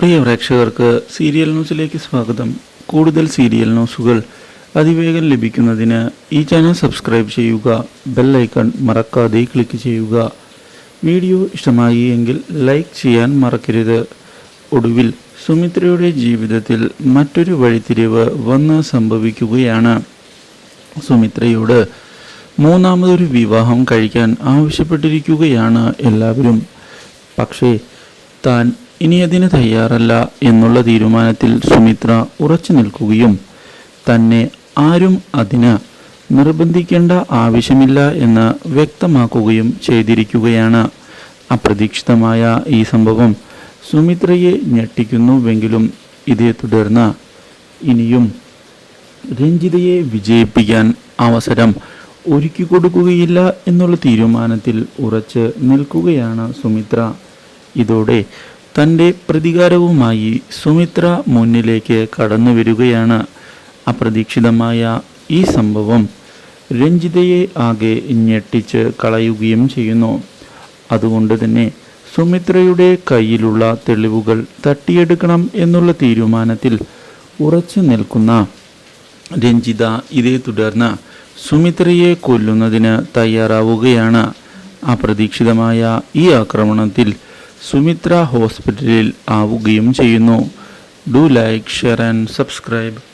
പ്രിയ പ്രേക്ഷകർക്ക് സീരിയൽ ന്യൂസിലേക്ക് സ്വാഗതം. കൂടുതൽ സീരിയൽ ന്യൂസുകൾ അതിവേഗം ലഭിക്കുന്നതിന് ഈ ചാനൽ സബ്സ്ക്രൈബ് ചെയ്യുക ബെൽ ഐക്കൺ മറക്കാതെ ക്ലിക്ക് ചെയ്യുക. വീഡിയോ ഇഷ്ടമായി എങ്കിൽ ലൈക്ക് ചെയ്യാൻ മറക്കരുത്. ഒടുവിൽ സുമിത്രയുടെ ജീവിതത്തിൽ മറ്റൊരു വഴിത്തിരിവ് വന്ന് സംഭവിക്കുകയാണ്. സുമിത്രയോട് മൂന്നാമതൊരു വിവാഹം കഴിക്കാൻ ആവശ്യപ്പെട്ടിരിക്കുകയാണ് എല്ലാവരും. പക്ഷേ താൻ ഇനി അതിന് തയ്യാറല്ല എന്നുള്ള തീരുമാനത്തിൽ സുമിത്ര ഉറച്ചു നിൽക്കുകയും തന്നെ ആരും അതിന് നിർബന്ധിക്കേണ്ട ആവശ്യമില്ല എന്ന് വ്യക്തമാക്കുകയും ചെയ്തിരിക്കുകയാണ്. അപ്രതീക്ഷിതമായ ഈ സംഭവം സുമിത്രയെ ഞെട്ടിക്കുന്നുവെങ്കിലും ഇതേ തുടർന്ന് ഇനിയും രഞ്ജിതയെ വിജയിപ്പിക്കാൻ അവസരം ഒരുക്കി കൊടുക്കുകയില്ല എന്നുള്ള തീരുമാനത്തിൽ ഉറച്ച് നിൽക്കുകയാണ് സുമിത്ര. ഇതോടെ തന്റെ പ്രതികാരവുമായി സുമിത്ര മുന്നിലേക്ക് കടന്നു വരികയാണ്. അപ്രതീക്ഷിതമായ ഈ സംഭവം രഞ്ജിതയെ ആകെ ഞെട്ടിച്ച് കളയുകയും ചെയ്യുന്നു. അതുകൊണ്ട് തന്നെ സുമിത്രയുടെ കയ്യിലുള്ള തെളിവുകൾ തട്ടിയെടുക്കണം എന്നുള്ള തീരുമാനത്തിൽ ഉറച്ചു നിൽക്കുന്ന രഞ്ജിത ഇതേ തുടർന്ന് സുമിത്രയെ കൊല്ലുന്നതിന് തയ്യാറാവുകയാണ്. അപ്രതീക്ഷിതമായ ഈ ആക്രമണത്തിൽ സുമിത്ര ഹോസ്പിറ്റലിൽ ആവുകയും ചെയ്യുന്നു. Do like share and subscribe.